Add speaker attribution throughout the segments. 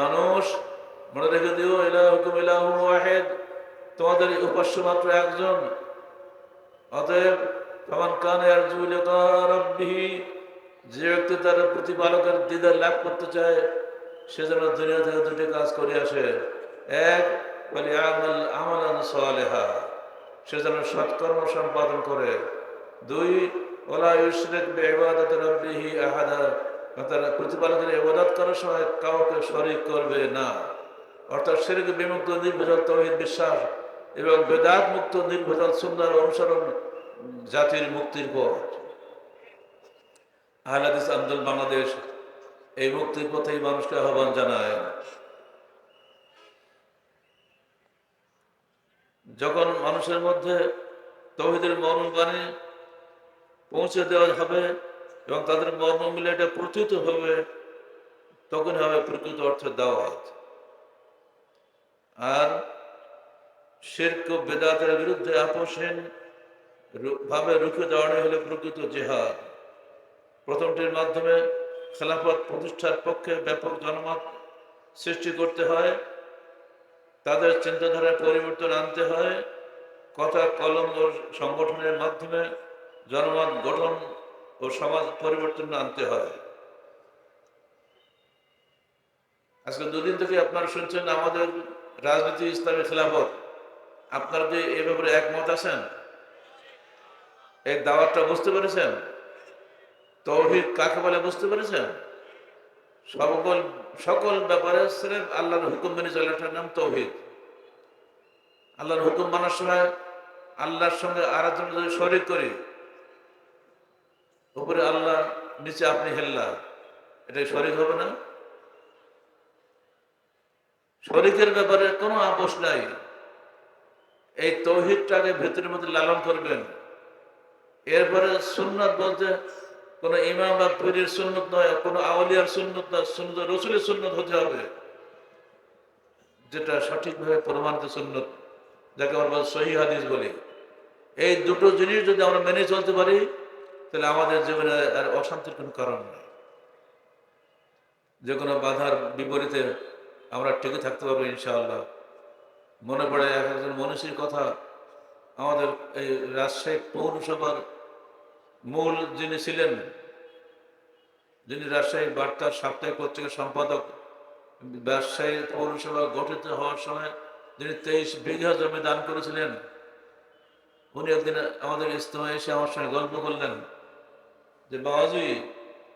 Speaker 1: মানুষ, মনে রেখে দিও এলা হুকুম ইলাহ ওয়াহেদ। তোমাদের উপাস্য মাত্র একজন। অতএব সমান কান রব্বিহি, যে ব্যক্তি তার প্রতিপালকের দিদার লাভ করতে চায়, সে যেন দুনিয়া থেকে দুটি কাজ করে আসে। এক বলি আমল আমালান সালেহা, সে যেন সৎকর্ম সম্পাদন করে। দুই ওলা ইউসরেক বেবাদত আহাদা তার প্রতিপালকের ইবাদত করার সময় কাউকে শরিক করবে না। অর্থাৎ সেরেকে বিমুক্ত, নির্ভেজাল তহিদ বিশ্বাস এবং বেদাত মুক্ত, নির্ভেজাল সুন্দর অনুসরণ জাতির মুক্তির পথ। আহলাদিস আন্দোলন বাংলাদেশ এই মুক্তির পথেই মানুষকে আহ্বান জানায়। যখন মানুষের মধ্যে তহিদের মর্মবাণী পৌঁছে দেওয়া হবে এবং তাদের মর্ম মিলে এটা প্রতীত হবে, তখন হবে প্রকৃত অর্থে দাওয়াত। আর শেরক বেদাতের বিরুদ্ধে আপোষহীন ভাবে রুখে দেওয়ানো হলে প্রকৃত জেহাদ। প্রথমটির মাধ্যমে খেলাফত প্রতিষ্ঠার পক্ষে ব্যাপক জনমত সৃষ্টি করতে হয়, তাদের চিন্তাধারায় পরিবর্তন আনতে হয়, কথা কলম ও সংগঠনের মাধ্যমে জনমত গঠন ও সমাজ পরিবর্তন আনতে হয়। আজকে দুদিন থেকে আপনারা শুনছেন আমাদের রাজনীতি ইসলামী খেলাফত। আপনারা যে এ ব্যাপারে একমত আছেন? এই দাওয়াতটা বুঝতে পেরেছেন? তৌহিদ কাকে বলে বুঝতে পেরেছেন? সকল সকল ব্যাপারে সিরেফ আল্লাহর হুকুম মেনে চলাটার নাম তৌহিদ। আল্লাহর হুকুম মানার সময় আল্লাহর সঙ্গে আরাধন যদি শরিক করি উপরে আল্লাহ নিচে আপনি হেল্লা। এটা শরিক হবে না? শরিকের ব্যাপারে কোনো আপোষ নাই। এই তৌহিদটাকে ভেতরের মধ্যে লালন করবেন। এরপরে সুন্নত বলতে কোন ইমাম বা পীরের সুন্নত নয়, কোনো আউলিয়ার সুন্নত নয়, সুন্নত, রসুলের সুন্নত হতে হবে। যেটা সঠিকভাবে প্রমাণিত সুন্নত, যাকে আমরা সহি হাদিস বলি। এই দুটো জিনিস যদি আমরা মেনে চলতে পারি তাহলে আমাদের জীবনে আর অশান্তির কোনো কারণ নেই। যে কোনো বাধার বিপরীতে আমরা টিকে থাকতে পারব ইনশাআল্লাহ। মনে পড়ে এক একজন মনীষীর কথা, আমাদের এই রাজশাহী পৌরসভার মূল যিনি ছিলেন, যিনি রাজশাহী বার্তার সাপ্তাহিক পত্রিকার সম্পাদক, রাজশাহী পৌরসভা গঠিত হওয়ার সময় যিনি তেইশ বিঘা জমি দান করেছিলেন, উনি একদিন আমাদের ইস্তমায় এসে আমার সঙ্গে গল্প করলেন। যে বাবাজি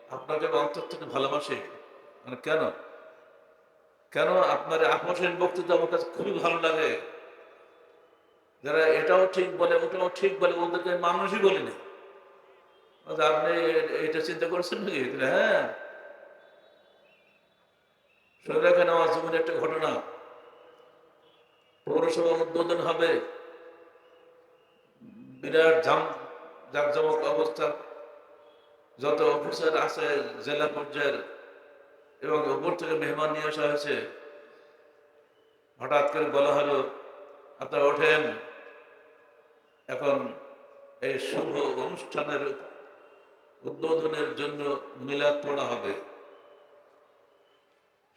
Speaker 1: আপনাকে অন্তর থেকে ভালোবাসি। মানে কেন? কেন আপনার আপোষের বক্তৃতা আমার কাছে খুবই ভালো লাগে? যারা এটাও ঠিক বলে ওটাও ঠিক বলে ওদেরকে মানুষই বলিনি। বলছে, আপনি এটা চিন্তা নাকি? হ্যাঁ। শুনে আমার জীবনে একটা ঘটনা। পৌরসভা উদ্বোধন হবে। বিরাট জাম জাকজমক অবস্থা। যত অফিসার আছে, জেলা পর্যায়ের এবং উপর থেকে মেহমান নিয়ে আসা হয়েছে, হঠাৎ করে বলা হলো, আপনারা ওঠেন। এখন এই শুভ অনুষ্ঠানের উদ্বোধনের জন্য মিলাদ পড়া হবে।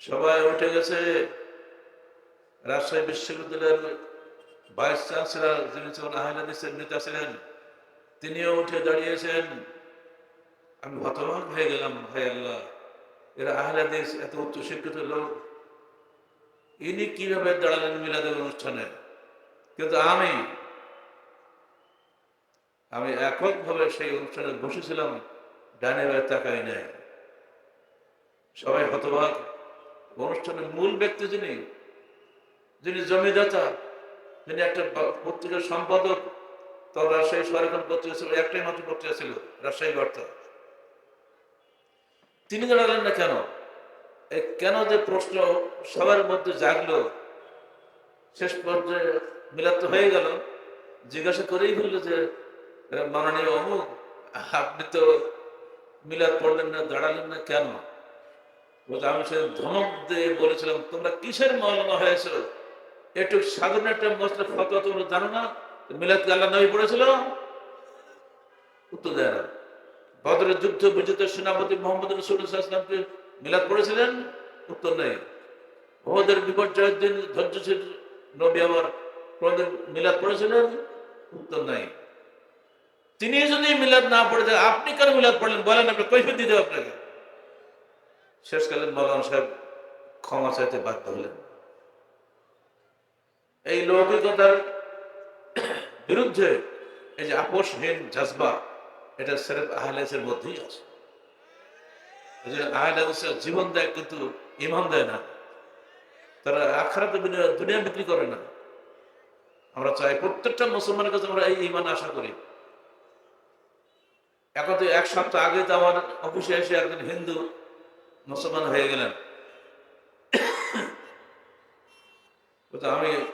Speaker 1: সবাই উঠে গেছে। রাজশাহী বিশ্ববিদ্যালয়ের ভাইস চ্যান্সেলর যিনি ছিলেন আহলাদিসের নেতা ছিলেন, তিনিও উঠে দাঁড়িয়েছেন। আমি হতবাক হয়ে গেলাম, ভাই আল্লাহ। এরা আহলাদিস এত উচ্চ শিক্ষিত লোক। ইনি কীভাবে দাঁড়ালেন মিলাদের অনুষ্ঠানে? কিন্তু আমি আমি এককভাবে সেই অনুষ্ঠানে বসেছিলাম, ডানে তাকাই নাই। সবাই হতবাক। অনুষ্ঠানের মূল ব্যক্তি যিনি যিনি জমিদাতা, যিনি একটা পত্রিকার সম্পাদক তো রাজশাহী সরকার পত্রিকা ছিল, একটাই মাত্র পত্রিকা ছিল, রাজশাহী বার্তা। তিনি দাঁড়ালেন না কেন? কেন যে প্রশ্ন সবার মধ্যে জাগলো? শেষ পর্যায়ে মিলাদ তো হয়ে গেল। জিজ্ঞাসা করেই বলল যে "এ, মাননীয় অমুক আপনি তো মিলাদ পড়লেন না দাঁড়ালেন না কেন? আমি সে ধমক দিয়ে বলেছিলাম তোমরা কিসের মৌলানা হয়েছে? একটু সাধারণ একটা মশলা ফতোয়া তোমরা জানো না? মিলাদ আল্লাহ নবী পড়েছিল? উত্তর দেয় না বদরের যুদ্ধ বিজিত সেনাপতি মোহাম্মদ রসুল ইসলামকে মিলাদ পড়েছিলেন? উত্তর নেই। ওদের বিপর্যয়ের দিন ধৈর্যশীল নবী কোনদিন মিলাদ পড়েছিলেন? উত্তর নাই। তিনি যদি মিলাদ না পড়ে আপনি কেন মিলাদ পড়লেন? বলেন আপনি, কৈফিয়ত দিতে আপনাকে। শেষকালীন মৌলানা সাহেব ক্ষমা চাইতে বাধ্য হলেন। এই লৌকিকতার বিরুদ্ধে এই যে আপোষহীন জজবা এটা সেরেফ আহলেসের মধ্যেই আছে। জীবন দেয় কিন্তু ইমান দেয় না। তারা আখারাত দুনিয়া বিক্রি করে না। আমরা চাই প্রত্যেকটা মুসলমানের কাছে আমরা এই ইমান আশা করি। এখন তো এক সপ্তাহ আগে তো আমার অফিসে এসে একজন হিন্দু মুসলমান হয়ে গেলেন। আমি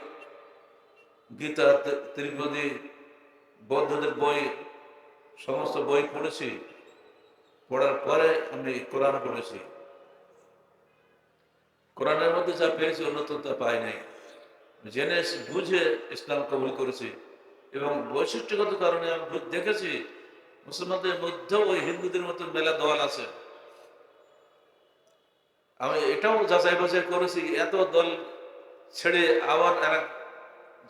Speaker 1: গীতা তি- ত্রিপদী, বৌদ্ধদের বই সমস্ত বই পড়েছি। পড়ার পরে আমি কোরআন পড়েছি। কোরআনের মধ্যে যা পেয়েছি অন্যত তা পাই নাই। জেনে বুঝে ইসলাম কবুল করেছি এবং বৈশিষ্ট্যগত কারণে আমি দেখেছি, মুসলমানদের মধ্যেও ওই হিন্দুদের মতো মেলা দল আছে। আমি এটাও যাচাই বাছাই করেছি, এত দল ছেড়ে আবার এক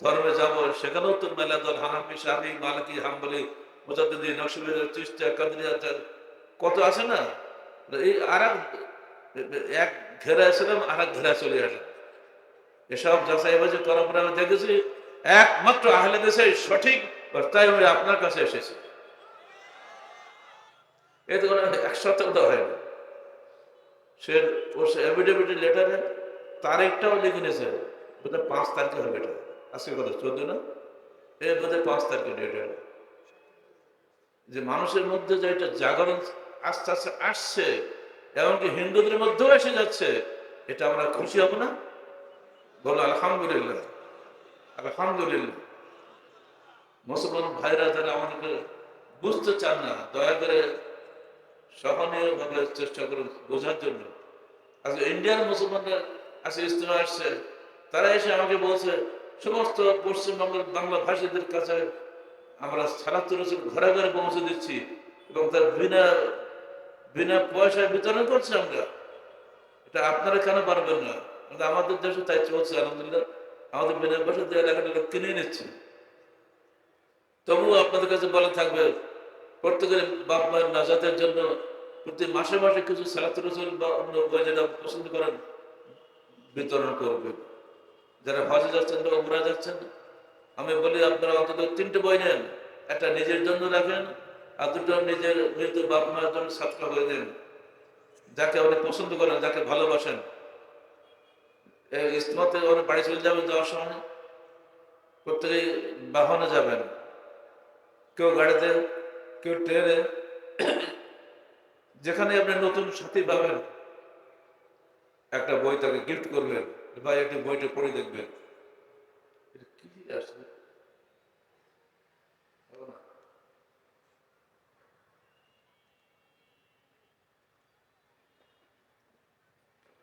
Speaker 1: ধর্মে যাব, সেখানেও তো মেলা দল, হানাফি শাহি মালিকি, হাম্বলি কত আছে না? এই আর এক ঘেরা আর এক ঘেরা চলে আসলাম এসব যাচাই দেখেছি, একমাত্র আহলে দেশে সঠিক তাই আমি আপনার কাছে এসেছি। এই তো কোনো এক সপ্তাহ হয় না সে ওর লেটারে তারিখটাও লিখে নিয়েছে, বোধহয় পাঁচ তারিখে হবে এটা। আজকে কথা চোদ্দ না? এর বোধহয় পাঁচ তারিখে ডেট যে মানুষের মধ্যে যে এটা জাগরণ আস্তে আস্তে আসছে, এমনকি হিন্দুদের মধ্যেও এসে যাচ্ছে, এটা আমরা খুশি হব না? বলো, আলহামদুলিল্লাহ আলহামদুলিল্লাহ। মুসলমান ভাইরা যারা আমাদেরকে বুঝতে চান না, দয়া করে সহনীয় ভাবে চেষ্টা করুন বোঝার জন্য। আজ ইন্ডিয়ান মুসলমানরা আজকে ইস্তেমা আসছে, তারা এসে আমাকে বলছে, সমস্ত পশ্চিমবঙ্গের বাংলা ভাষীদের কাছে আমরা সারাত্তর রসুল ঘরে ঘরে পৌঁছে দিচ্ছি এবং তার বিনা বিনা পয়সায় বিতরণ করছি আমরা। এটা আপনারা কেন পারবেন না? আমাদের দেশে তাই চলছে, আলহামদুলিল্লাহ। আমাদের বিনা পয়সা দিয়ে লোক কিনে নিচ্ছে। তবুও আপনাদের কাছে বলা থাকবে, প্রত্যেকের বাপ মায়ের নাজাতের জন্য প্রতি মাসে মাসে কিছু সালাত রসুল বা অন্য যেটা পছন্দ করেন, বিতরণ করবে যারা হজে যাচ্ছেন বা উমরা যাচ্ছেন আমি বলি, আপনারা অন্তত তিনটে বই নেন। একটা নিজের জন্য রাখেন, আর দুটো নিজের মৃত বাপ মায়ের জন্য সাতটা করে দেন। যাকে অনেক পছন্দ করেন, যাকে ভালোবাসেন। ইস্তমাতে ওরা বাড়ি চলে যাবেন যাওয়ার সময়। প্রত্যেকেই বাহনে যাবেন। কেউ গাড়িতে, কেউ ট্রেনে। যেখানে আপনি নতুন সাথী পাবেন। একটা বই তাকে গিফট করবেন। ভাই, একটি বইটা পড়ে দেখবেন। কি হবে না। এটা আপনার মনে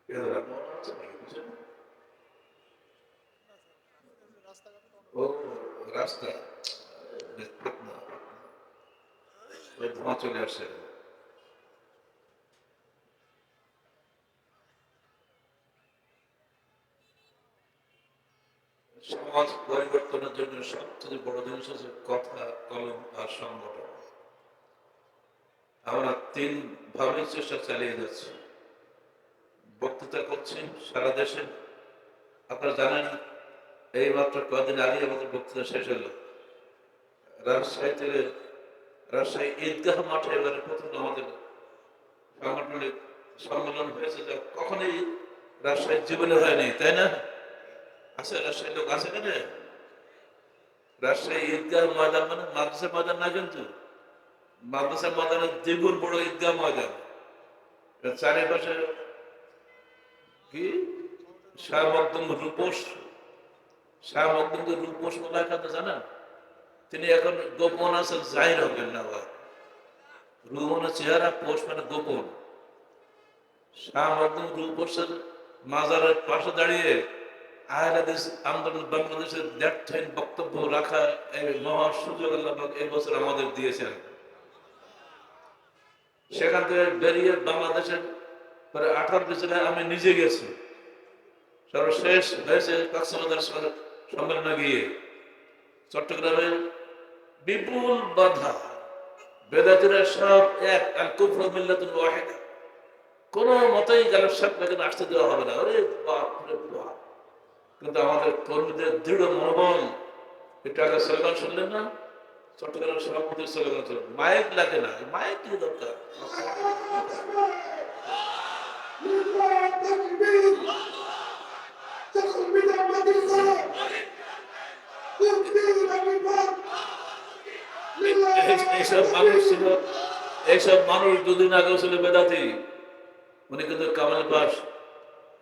Speaker 1: হচ্ছে নাকি? বুঝছেন? সমাজ পরিবর্তনের জন্য সবচেয়ে বড় জিনিস হচ্ছে কথা কলম আর সংগঠন আমরা তিন ভাবে চেষ্টা চালিয়ে যাচ্ছি। বক্তৃতা করছি সারা দেশে। আপনারা জানেন, এই মাত্র কদিন আগে আমাদের বক্তৃতা শেষ হলো। রাজশাহী থেকে রাজশাহী ঈদগাহ মাঠে এবারে প্রথম আমাদের সাংগঠনিক সম্মেলন হয়েছে। যা কখনোই রাজশাহীর জীবনে হয়নি, তাই না? আছে রাজশাহী লোক আছে কেন? রাজশাহী ঈদগাহ ময়দান মানে মাদ্রাসা ময়দান না কিন্তু? মাদ্রাসা ময়দানের দ্বিগুণ বড় ঈদগাহ ময়দান। চারিপাশে কি? শাহ মকদুম রূপোষ শাহ মকদুম রূপোষ বলা এখানে জানেন? তিনি এখন গোপন আছেন, জাহির হবেন না আবার। রুমনের চেহারা পোষ মানে গোপন। শাহ মকদুম রূপোষের মাজারের পাশে দাঁড়িয়ে আহলাদিস আন্দোলন বাংলাদেশের দ্ব্যর্থহীন বক্তব্য রাখা এই মহা সুযোগ আল্লাহ পাক এই বছর আমাদের দিয়েছেন। সেখান থেকে বেরিয়ে বাংলাদেশের প্রায় আঠারো বছরে আমি নিজে গেছি। সর্বশেষ হয়েছে কক্সবাজার সম্মেলনে গিয়ে। চট্টগ্রামে বিপুল বাধা বেদাতিরা সব এক আর কুফর মিল্লাতুল ওয়াহিদা। কোন মতেই সাহেব এখানে আসতে দেওয়া হবে না। আরে বাপ রে বাপ। কিন্তু আমাদের কর্মীদের দৃঢ় মনোবল, একটু আগে স্লোগান শুনলেন না? চট্টগ্রাম সভাপতির স্লোগান মাইক লাগে না। মাইক কি দরকার? এইসব মানুষ দুদিন আগে ছিল বেদাতি। উনি কিন্তু কামাল পাস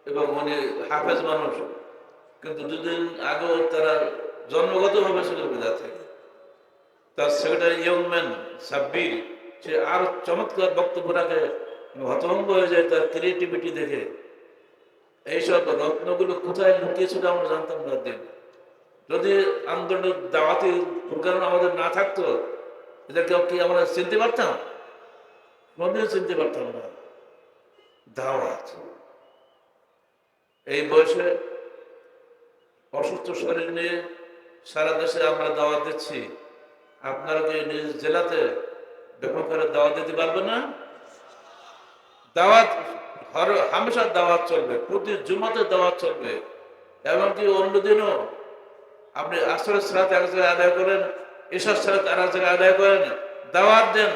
Speaker 1: এবং উনি হাফেজ মানুষ। কিন্তু দুদিন আগেও তারা জন্মগতভাবে ছিল বেদাতি। তার সেক্রেটারি ইয়ং ম্যান সাব্বির, সে আরও চমৎকার বক্তব্য রাখে হতভম্ব হয়ে যায় তার ক্রিয়েটিভিটি দেখে, এইসব রত্নগুলো কোথায় লুকিয়েছিল আমরা জানতাম না দিন। যদি আন্দোলনের দাওয়াতি প্রোগ্রাম আমাদের না থাকতো এদেরকে কি আমরা চিনতে পারতাম? কোনদিন চিনতে পারতাম না। দাওয়াত। এই বয়সে অসুস্থ শরীর নিয়ে সারা দেশে আমরা দাওয়াত দিচ্ছি। আপনারা কি নিজ জেলাতে ব্যাপক করে দাওয়াত দিতে পারবেন না? দাওয়াত হামেশা দাওয়াত চলবে, প্রতি জুমাতে দাওয়াত চলবে। এমনকি অন্যদিনও আপনি আসরের সালাত এক জায়গায় আদায় করেন এসব সালাত আর এক জায়গায় আদায় করেন, দাওয়াত দেন।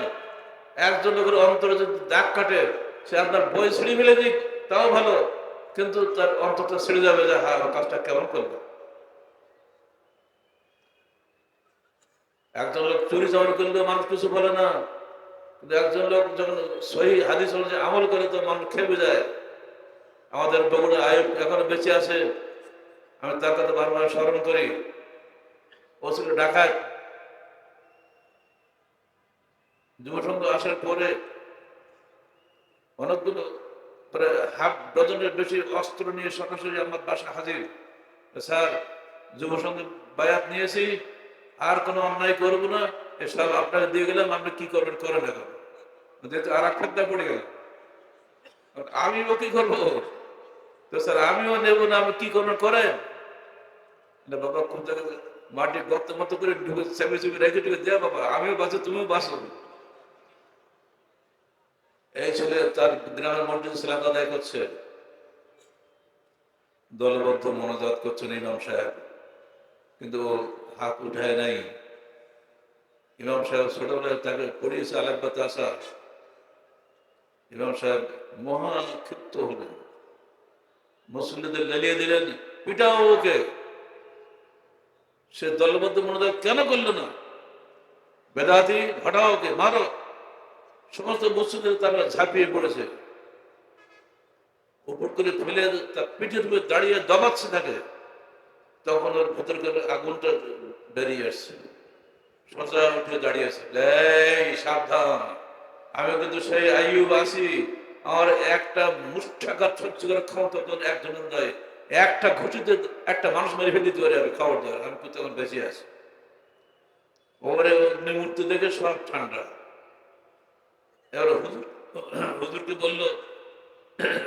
Speaker 1: একজন লোকের অন্তরে যদি দাগ কাটে, সে আপনার বই ছিঁড়ে ফেলে দিক, তাও ভালো। কিন্তু তার অন্তরটা ছিঁড়ে যাবে যে হ্যাঁ কাজটা কেমন করবে? একজন লোক চুরি চামড় করলে মানুষ কিছু বলে না। কিন্তু একজন লোক যখন সহি হাদিস অনুযায়ী আমল করে, তো মানুষ খেপে যায় আমাদের বগুড়া আয়ুব এখনও বেঁচে আছে, আমি তার কথা বারবার স্মরণ করি। ও ছিল ডাকাত। যুবসংঘ আসার পরে অনেকগুলো প্রায় হাফ ডজনের বেশি অস্ত্র নিয়ে সরাসরি আমার বাসা হাজির। স্যার যুবসংঘের বায়াত নিয়েছি, আর কোনো অন্যায় করব না। এসব আপনাকে দিয়ে গেলাম, আপনি কি করবেন, করেন এখন। আর খাদ্যা পড়ে গেল। আমিও কি করব? তো স্যার, আমিও নেব না, আমি কি করবেন করেন। বাবা কোন জায়গায় মাটি গর্ত মতো করে ঢুকে চেপে চেপে রেখে ঢুকে দেয়া বাবা, আমিও বাঁচো তুমিও বাঁচো। এই ছেলে তার গ্রামের মসজিদ সালাত আদায় করছে দলবদ্ধ মনোজাত করছেন ইমাম সাহেব। কিন্তু হাত উঠায় নাই। ইমাম সাহেব ছোটবেলায় তাকে পড়িয়েছে আলেকবাতে আসা ইমাম সাহেব মহান ক্ষিপ্ত হলেন। মুসলিমদের লেলিয়ে দিলেন, পিটাও ওকে। সে দলবদ্ধ মনোজাত কেন করল না? বেদাতি, হটাও ওকে, মারো। সমস্ত মুসলিমদের তারা ঝাঁপিয়ে পড়েছে। উপর করে ফেলে তার পিঠের উপরে দাঁড়িয়ে দবাচ্ছে থাকে তখন ওর ভেতর করে আগুনটা বেরিয়ে আসছে। সোজা উঠে দাঁড়িয়ে আছে। সাবধান। আমি কিন্তু সেই আইয়ুব আছি আমার একটা মুষ্ঠাঘাত সহ্য করে ক্ষমতা তোর একজনের নয় একটা ঘুষিতে একটা মানুষ মেরে ফেলে দিতে পারি আমি খবর দেওয়ার, আমি তো তখন বেঁচে আছি। দেখে সব ঠান্ডা। এবার হুজুর, হুজুরকে বলল,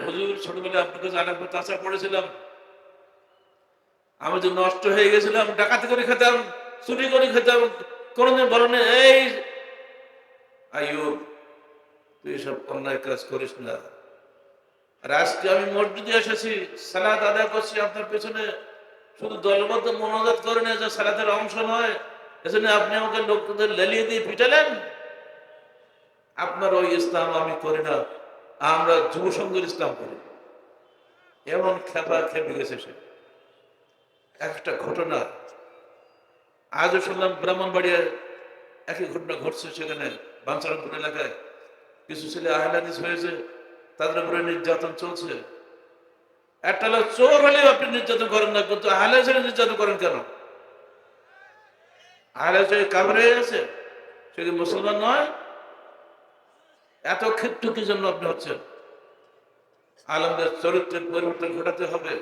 Speaker 1: হুজুর, ছোটবেলায় কাছে আরেক তাছা পড়েছিলাম। আমি তো নষ্ট হয়ে গেছিলাম, ডাকাতি করে খেতাম, চুরি করে খেতাম, কোনোদিন বলো না এই আয়ুব তুই সব অন্যায় কাজ করিস না। আর আজকে আমি মসজিদে এসেছি সালাদ আদায় করছি আপনার পেছনে। শুধু দলবদ্ধ মনোজাত করে না যে সালাদের অংশ নয়, এজন্য আপনি আমাকে লোকদের লেলিয়ে দিয়ে পিটালেন। আপনার ওই ইসলাম আমি করি না, আমরা যুব ইসলাম করি। এমন খেপা খেপে গেছে সে। একটা ঘটনা, আজও শুনলাম ব্রাহ্মণবাড়িয়ার একই ঘটনা ঘটছে সেখানে বাঞ্ছারামপুর এলাকায়। কিছু ছেলে আহলাদিস হয়েছে, তাদের উপরে নির্যাতন চলছে। একটা লোক চোর হলেও আপনি নির্যাতন করেন না, কিন্তু আহলে ছেলে নির্যাতন করেন কেন? আহলে ছেলে কামড়ে হয়ে গেছে, সে কি মুসলমান নয়? এত ক্ষেত্র কি জন্য আপনি হচ্ছেন। আলমদের চরিত্রের পরিবর্তন ঘটাতে হবে।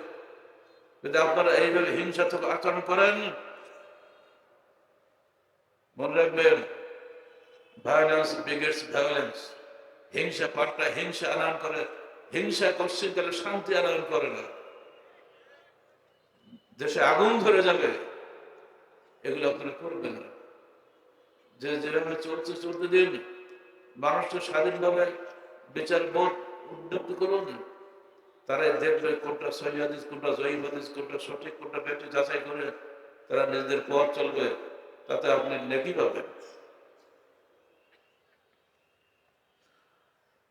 Speaker 1: যদি আপনারা এইভাবে হিংসাত্মক আচরণ করেন, মনে রাখবেন ভায়োলেন্স বিগেটস ভায়োলেন্স হিংসা পাল্টা হিংসা আনয়ন করে, হিংসা কশ্চিন করে শান্তি আনয়ন করে না। দেশে আগুন ধরে যাবে, এগুলো আপনারা করবেন না। যে যেভাবে চলছে, চলতে দিন। মানুষকে স্বাধীনভাবে বিচার বোধ উদ্যোগ করুন। তারাই দেখবে কোনটা সহি হাদিস, কোনটা জয়ী হাদিস, কোনটা সঠিক, কোনটা ব্যক্তি যাচাই করে তারা নিজেদের পথ চলবে, তাতে আপনি নেকি পাবেন।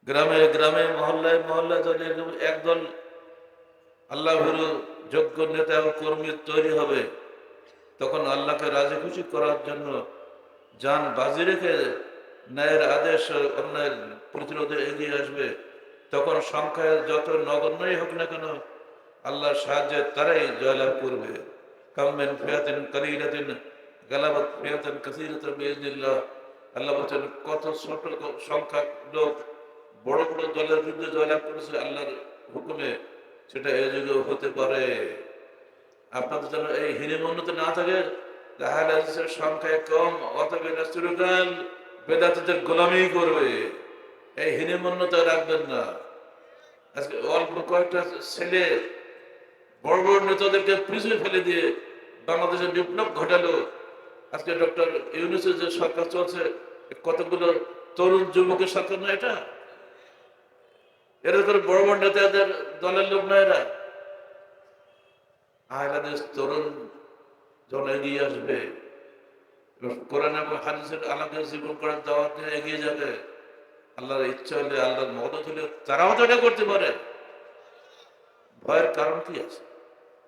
Speaker 1: গ্রামে গ্রামে, মহল্লায় মহল্লায় যদি একদল আল্লাহ যোগ্য নেতা ও কর্মী তৈরি হবে, তখন আল্লাহকে রাজি খুশি করার জন্য যান বাজি রেখে ন্যায়ের আদেশ অন্যায়ের প্রতিরোধে এগিয়ে আসবে। তখন সংখ্যায় যত নগণ্যই হোক না কেন, আল্লাহর সাহায্যে তারাই জয়লাভ করবে। কামেন ফিয়াতিন কালিলাতিন, গালাবাত ফিয়াতিন কাসিরাতান আল্লাহ বলছেন, কত ছোট সংখ্যা লোক বড় বড় দলের বিরুদ্ধে জয়লাভ করেছে আল্লাহর হুকুমে সেটা এই যুগেও হতে পারে। আপনাদের যেন এই হীনমন্যতে না থাকে তাহলে সংখ্যায় কম অতবে চিরকাল বেদাতিদের গোলামি করবে। এই হীনমন্যতা রাখবেন না। আজকে অল্প কয়েকটা ছেলে বড় বড় নেতাদেরকে পিছনে ফেলে দিয়ে বাংলাদেশের বিপ্লব ঘটালো। আজকে ডক্টর ইউনুসের যে সরকার চলছে, কতগুলো তরুণ যুবকের সরকার না এটা? এরা বড় বড় নেতাদের দলের লোক এরা। আহলাদেশ তরুণ যখন এগিয়ে আসবে। কোরআন এবং হাদিসের আলাদা জীবন করার দাওয়াত এগিয়ে যাবে। আল্লাহর ইচ্ছা হলে, আল্লাহর মদত হলে তারাও তো এটা করতে পারে। ভয়ের কারণ কি আছে?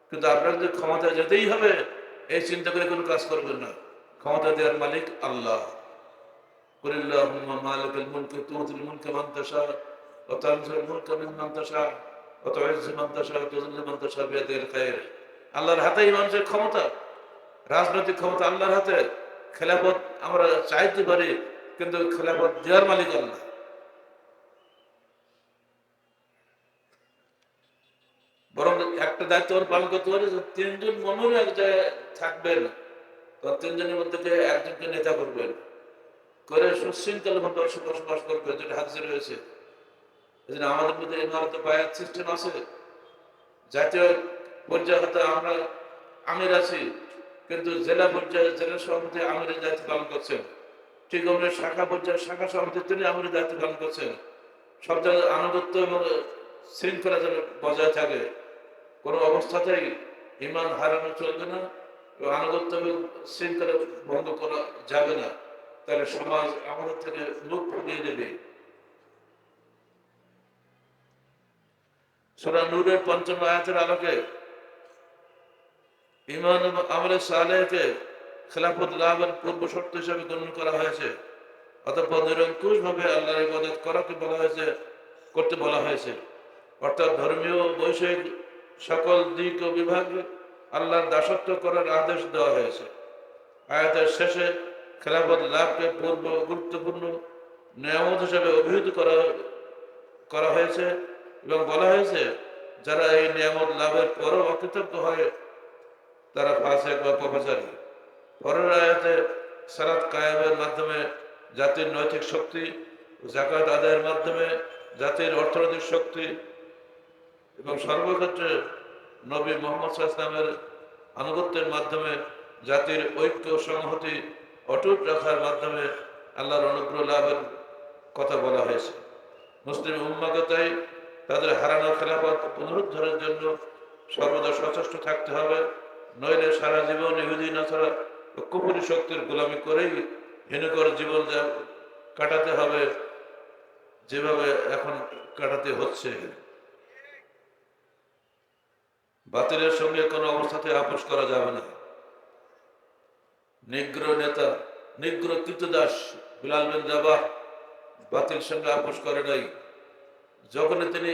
Speaker 1: কিন্তু আপনার যে ক্ষমতা যেতেই হবে, এই চিন্তা করে কোনো কাজ করবেন না। ক্ষমতা দেওয়ার মালিক আল্লাহ। কুলিল্লাহ মুলক, তুতিল মুলক মান আল্লাহর হাতেই মানুষের ক্ষমতা, রাজনৈতিক ক্ষমতা আল্লাহর হাতে। খেলাফত আমরা চাইতে পারি, কিন্তু দেওয়ার মালিক আল্লাহ। বরং একটা দায়িত্ব পালন করতে পারে যে তিনজন মনোর এক জায়গায় থাকবেন, তো তিনজনের মধ্যে একজনকে নেতা করবেন। করে সুশৃঙ্খল ভাবে বসবাস করবে যেটা হাদিসে রয়েছে। এই আমাদের মধ্যে ভারতে বায়াত সিস্টেম আছে। জাতীয় পর্যায়ে হয়তো আমরা আমির আছি, কিন্তু জেলা পর্যায়ে, জেলা সভাপতি আমিরের দায়িত্ব পালন করছেন। ঠিক আমরা শাখা পর্যায়ে, শাখা সভাপতি তিনি আমিরের দায়িত্ব পালন করছেন। সব জায়গায় আনুগত্য এবং শৃঙ্খলা যেন বজায় থাকে। কোনো অবস্থাতেই ইমান হারানো চলবে না এবং আনুগত্য এবং শৃঙ্খলা ভঙ্গ করা যাবে না। তাহলে সমাজ আমাদের থেকে মুখ ফুটিয়ে দেবে সোনা নূরের পঞ্চম আয়াতের আলোকে ইমান এবং আমলের সালেহকে খেলাফত লাভের পূর্ব শর্ত হিসাবে গণ্য করা হয়েছে। অতঃপর নিরঙ্কুশ ভাবে আল্লাহর ইবাদত করাকে বলা হয়েছে, করতে বলা হয়েছে। অর্থাৎ ধর্মীয় বৈষয়িক সকল দিক ও বিভাগ আল্লাহর দাসত্ব করার আদেশ দেওয়া হয়েছে। আয়াতের শেষে খেলাফত লাভকে পূর্ব গুরুত্বপূর্ণ নিয়ামত হিসেবে অভিহিত করা করা হয়েছে। এবং বলা হয়েছে, যারা এই নিয়ামত লাভের পরও অকৃতজ্ঞ হয়, তারা ফাসেক বা প্রফেসারি পরের আয়াতে সারাত কায়েমের মাধ্যমে জাতির নৈতিক শক্তি জাকাত আদায়ের মাধ্যমে জাতির অর্থনৈতিক শক্তি এবং সর্বক্ষেত্রে নবী মোহাম্মদ ইসলামের আনুগত্যের মাধ্যমে জাতির ঐক্য সংহতি অটুট রাখার মাধ্যমে আল্লাহর অনুগ্রহ লাভের কথা বলা হয়েছে। মুসলিম উম্মাকে তাই তাদের হারানো খেলাফত পুনরুদ্ধারের জন্য সর্বদা সচেষ্ট থাকতে হবে। নইলে সারা জীবন ইহুদি নাছাড়া কুপুরি শক্তির গোলামি করেই হিনকর জীবন যা কাটাতে হবে, যেভাবে এখন কাটাতে হচ্ছে। বাতিলের সঙ্গে কোনো অবস্থাতে আপোষ করা যাবে না। নিগ্র নেতা, নিগ্র কৃতদাস বিলাল বিন জাবাহ বাতিল সঙ্গে আপোষ করে নাই। যখনই তিনি